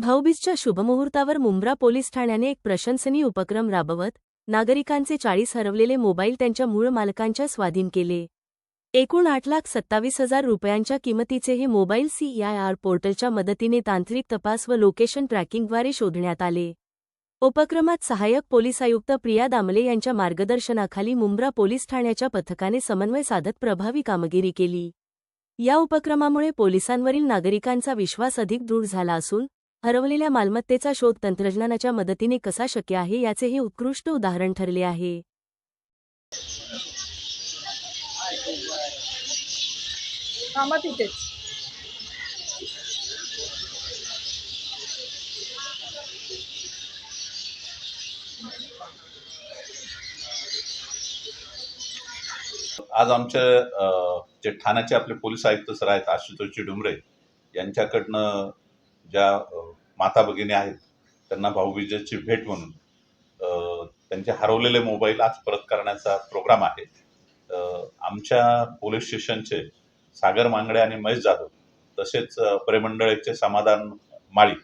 भाऊबीजच्या शुभमुहूर्तावर Mumbra police ठाण्याने एक प्रशंसनीय उपक्रम राबवत नागरिकांचे चाळीस हरवलेले मोबाईल त्यांच्या मूळ मालकांच्या स्वाधीन केले. एकूण आठ लाख सत्तावीस हजार रुपयांच्या किमतीचे हे मोबाईल सीआयआर पोर्टलच्या मदतीने तांत्रिक तपास व लोकेशन ट्रॅकिंगद्वारे शोधण्यात आले. उपक्रमात सहाय्यक पोलीस आयुक्त प्रिया दामले यांच्या मार्गदर्शनाखाली मुंब्रा पोलीस ठाण्याच्या पथकाने समन्वय साधत प्रभावी कामगिरी केली. या उपक्रमामुळे पोलिसांवरील नागरिकांचा विश्वास अधिक दृढ झाला असून हरवलेल्या मालमत्तेचा शोध तंत्रज्ञानाच्या मदतीने कसा शक्य आहे याचे हे उत्कृष्ट उदाहरण ठरले आहे. आज आमच्या अ, जे ठाण्याचे आपले पोलीस आयुक्त सर आहेत आशुतोषजी डुमरे यांच्याकडनं ज्या माता भगिनी आहेत त्यांना भाऊबीजेची भेट म्हणून त्यांचे हरवलेले मोबाईल आज परत करण्याचा प्रोग्राम आहे. आमच्या पोलीस स्टेशनचे सागर मांगडे आणि महेश जाधव तसेच अ, परिमंडळाचे समाधान माळी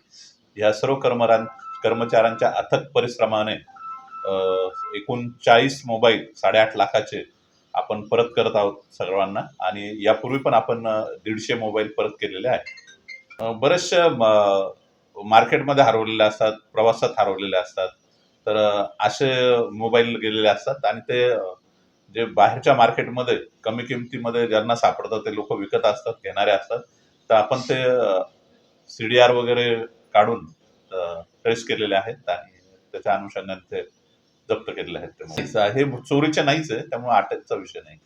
या सर्व कर्मरां कर्मचाऱ्यांच्या अथक परिश्रमाने एकूण चाळीस मोबाईल साडेआठ लाखाचे आपण परत करत आहोत सर्वांना आणि यापूर्वी पण आपण दीडशे मोबाईल परत केलेले आहेत. बऱ्याचशा बरेचशा मार्केटमध्ये हरवलेले असतात प्रवासात हरवलेले असतात. तर असे मोबाईल गेलेले असतात आणि ते जे बाहेरच्या मार्केटमध्ये कमी किमतीमध्ये ज्यांना सापडतात ते लोक विकत असतात घेणारे असतात. तर आपण ते सी डी आर वगैरे काढून ट्रेस केलेले आहेत आणि त्याच्या अनुषंगाने ते जप्त केलेले आहेत. हे चोरीचे नाहीच आहे त्यामुळे अटकचा विषय नाही.